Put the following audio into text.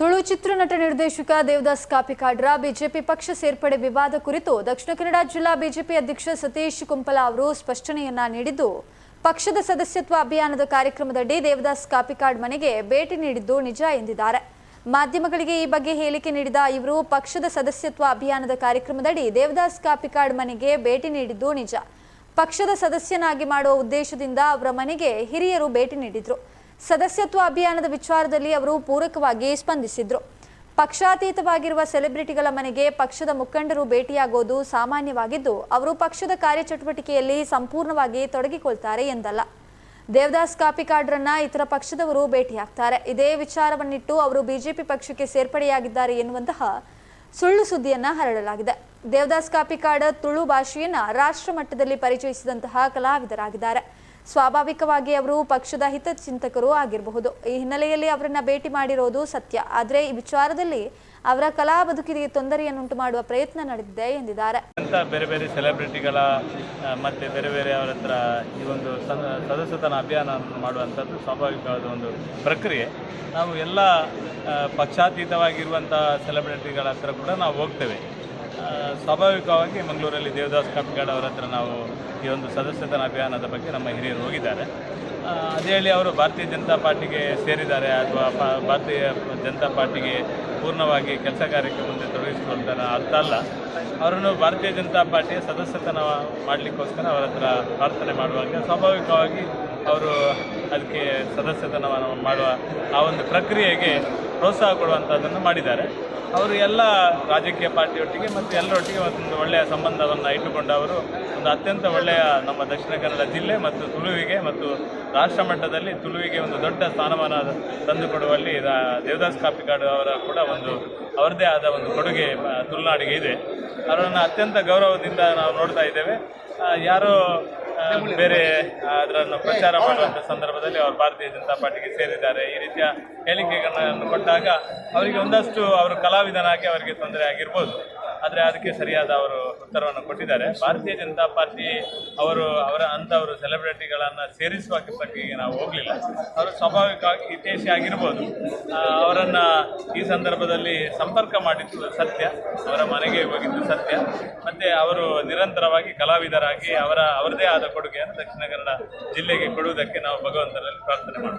ತುಳು ಚಿತ್ರನಟ ನಿರ್ದೇಶಕ ದೇವದಾಸ್ ಕಾಪಿಕಾಡ್ರ ಬಿಜೆಪಿ ಪಕ್ಷ ಸೇರ್ಪಡೆ ವಿವಾದ ಕುರಿತು ದಕ್ಷಿಣ ಕನ್ನಡ ಜಿಲ್ಲಾ ಬಿಜೆಪಿ ಅಧ್ಯಕ್ಷ ಸತೀಶ್ ಕುಂಪಲ ಅವರು ಸ್ಪಷ್ಟನೆಯನ್ನ ನೀಡಿದ್ದು, ಪಕ್ಷದ ಸದಸ್ಯತ್ವ ಅಭಿಯಾನದ ಕಾರ್ಯಕ್ರಮದಡಿ ದೇವದಾಸ್ ಕಾಪಿಕಾಡ್ ಮನೆಗೆ ಭೇಟಿ ನೀಡಿದ್ದು ನಿಜ ಎಂದಿದ್ದಾರೆ. ಮಾಧ್ಯಮಗಳಿಗೆ ಈ ಬಗ್ಗೆ ಹೇಳಿಕೆ ನೀಡಿದ ಇವರು, ಪಕ್ಷದ ಸದಸ್ಯತ್ವ ಅಭಿಯಾನದ ಕಾರ್ಯಕ್ರಮದಡಿ ದೇವದಾಸ್ ಕಾಪಿಕಾಡ್ ಮನೆಗೆ ಭೇಟಿ ನೀಡಿದ್ದು ನಿಜ. ಪಕ್ಷದ ಸದಸ್ಯನಾಗಿ ಮಾಡುವ ಉದ್ದೇಶದಿಂದ ಅವರ ಮನೆಗೆ ಹಿರಿಯರು ಭೇಟಿ ನೀಡಿದ್ರು. ಸದಸ್ಯತ್ವ ಅಭಿಯಾನದ ವಿಚಾರದಲ್ಲಿ ಅವರು ಪೂರಕವಾಗಿ ಸ್ಪಂದಿಸಿದ್ರು. ಪಕ್ಷಾತೀತವಾಗಿರುವ ಸೆಲೆಬ್ರಿಟಿಗಳ ಮನೆಗೆ ಪಕ್ಷದ ಮುಖಂಡರು ಭೇಟಿಯಾಗೋದು ಸಾಮಾನ್ಯವಾಗಿದ್ದು, ಅವರು ಪಕ್ಷದ ಕಾರ್ಯಚಟುವಟಿಕೆಯಲ್ಲಿ ಸಂಪೂರ್ಣವಾಗಿ ತೊಡಗಿಕೊಳ್ತಾರೆ ಎಂದಲ್ಲ. ದೇವದಾಸ್ ಕಾಪಿಕಾಡ್ರನ್ನ ಇತರ ಪಕ್ಷದವರು ಭೇಟಿಯಾಗ್ತಾರೆ. ಇದೇ ವಿಚಾರವನ್ನಿಟ್ಟು ಅವರು ಬಿಜೆಪಿ ಪಕ್ಷಕ್ಕೆ ಸೇರ್ಪಡೆಯಾಗಿದ್ದಾರೆ ಎನ್ನುವಂತಹ ಸುಳ್ಳು ಸುದ್ದಿಯನ್ನ ಹರಡಲಾಗಿದೆ. ದೇವದಾಸ್ ಕಾಪಿಕಾಡ್ ತುಳು ಭಾಷೆಯನ್ನ ರಾಷ್ಟ್ರ ಮಟ್ಟದಲ್ಲಿ ಪರಿಚಯಿಸಿದಂತಹ ಕಲಾವಿದರಾಗಿದ್ದಾರೆ. ಸ್ವಾಭಾವಿಕವಾಗಿ ಅವರು ಪಕ್ಷದ ಹಿತಚಿಂತಕರು ಆಗಿರಬಹುದು. ಈ ಹಿನ್ನೆಲೆಯಲ್ಲಿ ಅವರನ್ನ ಭೇಟಿ ಮಾಡಿರೋದು ಸತ್ಯ. ಆದರೆ ಈ ವಿಚಾರದಲ್ಲಿ ಅವರ ಕಲಾ ಬದುಕಿಗೆ ತೊಂದರೆಯನ್ನುಂಟು ಮಾಡುವ ಪ್ರಯತ್ನ ನಡೆದಿದೆ ಎಂದಿದ್ದಾರೆ. ಅಂತ ಬೇರೆ ಬೇರೆ ಸೆಲೆಬ್ರಿಟಿಗಳ ಮತ್ತೆ ಬೇರೆ ಬೇರೆ ಅವರ ಹತ್ರ ಈ ಒಂದು ಸದ- ಸದಸ್ಯತನ ಅಭಿಯಾನ ಮಾಡುವಂಥದ್ದು ಸ್ವಾಭಾವಿಕವಾದ ಒಂದು ಪ್ರಕ್ರಿಯೆ. ನಾವು ಎಲ್ಲ ಪಕ್ಷಾತೀತವಾಗಿರುವಂಥ ಸೆಲೆಬ್ರಿಟಿಗಳ ಹತ್ರ ಕೂಡ ನಾವು ಹೋಗ್ತೇವೆ. ಸ್ವಾಭಾವಿಕವಾಗಿ ಮಂಗಳೂರಲ್ಲಿ ದೇವದಾಸ್ ಕಾಪಿಗಾಡ್ ಅವರ ಹತ್ರ ನಾವು ಈ ಒಂದು ಸದಸ್ಯತನ ಅಭಿಯಾನದ ಬಗ್ಗೆ ನಮ್ಮ ಹಿರಿಯರು ಹೋಗಿದ್ದಾರೆ. ಅದೇ ಹೇಳಿ ಅವರು ಭಾರತೀಯ ಜನತಾ ಪಾರ್ಟಿಗೆ ಸೇರಿದ್ದಾರೆ ಅಥವಾ ಭಾರತೀಯ ಜನತಾ ಪಾರ್ಟಿಗೆ ಪೂರ್ಣವಾಗಿ ಕೆಲಸ ಕಾರ್ಯಕ್ಕೆ ಮುಂದೆ ತೊಡಗಿಸಿಕೊಳ್ತಾರೆ ಅರ್ಥ ಅಲ್ಲ. ಅವರನ್ನು ಭಾರತೀಯ ಜನತಾ ಪಾರ್ಟಿಯ ಸದಸ್ಯತನ ಮಾಡಲಿಕ್ಕೋಸ್ಕರ ಅವರ ಹತ್ರ ಪ್ರಾರ್ಥನೆ ಮಾಡುವಾಗ ಸ್ವಾಭಾವಿಕವಾಗಿ ಅವರು ಅದಕ್ಕೆ ಸದಸ್ಯತನವನ್ನು ಮಾಡುವ ಆ ಒಂದು ಪ್ರಕ್ರಿಯೆಗೆ ಪ್ರೋತ್ಸಾಹ ಕೊಡುವಂಥದ್ದನ್ನು ಮಾಡಿದ್ದಾರೆ. ಅವರು ಎಲ್ಲ ರಾಜಕೀಯ ಪಾರ್ಟಿಯೊಟ್ಟಿಗೆ ಮತ್ತು ಎಲ್ಲರೊಟ್ಟಿಗೆ ಒಂದು ಒಳ್ಳೆಯ ಸಂಬಂಧವನ್ನು ಇಟ್ಟುಕೊಂಡು ಅವರು ಒಂದು ಅತ್ಯಂತ ಒಳ್ಳೆಯ ನಮ್ಮ ದಕ್ಷಿಣ ಕನ್ನಡ ಜಿಲ್ಲೆ ಮತ್ತು ತುಳುವಿಗೆ ಮತ್ತು ರಾಷ್ಟ್ರ ಮಟ್ಟದಲ್ಲಿ ತುಳುವಿಗೆ ಒಂದು ದೊಡ್ಡ ಸ್ಥಾನಮಾನ ತಂದುಕೊಡುವಲ್ಲಿ ದೇವದಾಸ್ ಕಾಪಿಕಾಡು ಅವರ ಕೂಡ ಒಂದು, ಅವರದೇ ಆದ ಒಂದು ಕೊಡುಗೆ ತುಳುನಾಡಿಗೆ ಇದೆ. ಅವರನ್ನು ಅತ್ಯಂತ ಗೌರವದಿಂದ ನಾವು ನೋಡ್ತಾ ಇದ್ದೇವೆ. ಯಾರೋ ಬೇರೆ ಅದರನ್ನು ಪ್ರಚಾರ ಮಾಡುವಂಥ ಸಂದರ್ಭದಲ್ಲಿ ಅವರು ಭಾರತೀಯ ಜನತಾ ಪಾರ್ಟಿಗೆ ಸೇರಿದ್ದಾರೆ. ಈ ರೀತಿಯ ಹೇಳಿಕೆಗಳನ್ನು ಕೊಟ್ಟಾಗ ಅವರಿಗೆ ಒಂದಷ್ಟು ಅವರು ಕಲಾವಿದನಾಗಿ ಅವರಿಗೆ ತೊಂದರೆ ಆಗಿರ್ಬೋದು. ಆದರೆ ಅದಕ್ಕೆ ಸರಿಯಾದ ಅವರು ಉತ್ತರವನ್ನು ಕೊಟ್ಟಿದ್ದಾರೆ. ಭಾರತೀಯ ಜನತಾ ಪಾರ್ಟಿ ಅವರು ಅವರ ಅಂಥವರು ಸೆಲೆಬ್ರಿಟಿಗಳನ್ನು ಸೇರಿಸುವ ಬಗ್ಗೆ ನಾವು ಹೋಗಲಿಲ್ಲ. ಅವರು ಸ್ವಾಭಾವಿಕವಾಗಿ ಹಿತೇಶಿ ಆಗಿರ್ಬೋದು. ಅವರನ್ನು ಈ ಸಂದರ್ಭದಲ್ಲಿ ಸಂಪರ್ಕ ಮಾಡಿದ್ದು ಸತ್ಯ. ಅವರ ಮನೆಗೆ ಹೋಗಿದ್ದು ಸತ್ಯ. ಮತ್ತು ಅವರು ನಿರಂತರವಾಗಿ ಕಲಾವಿದರಾಗಿ ಅವರ, ಅವರದೇ ಆದ ಕೊಡುಗೆಯನ್ನು ದಕ್ಷಿಣ ಕನ್ನಡ ಜಿಲ್ಲೆಗೆ ಕೊಡುವುದಕ್ಕೆ ನಾವು ಭಗವಂತನಲ್ಲಿ ಪ್ರಾರ್ಥನೆ ಮಾಡ್ತೀವಿ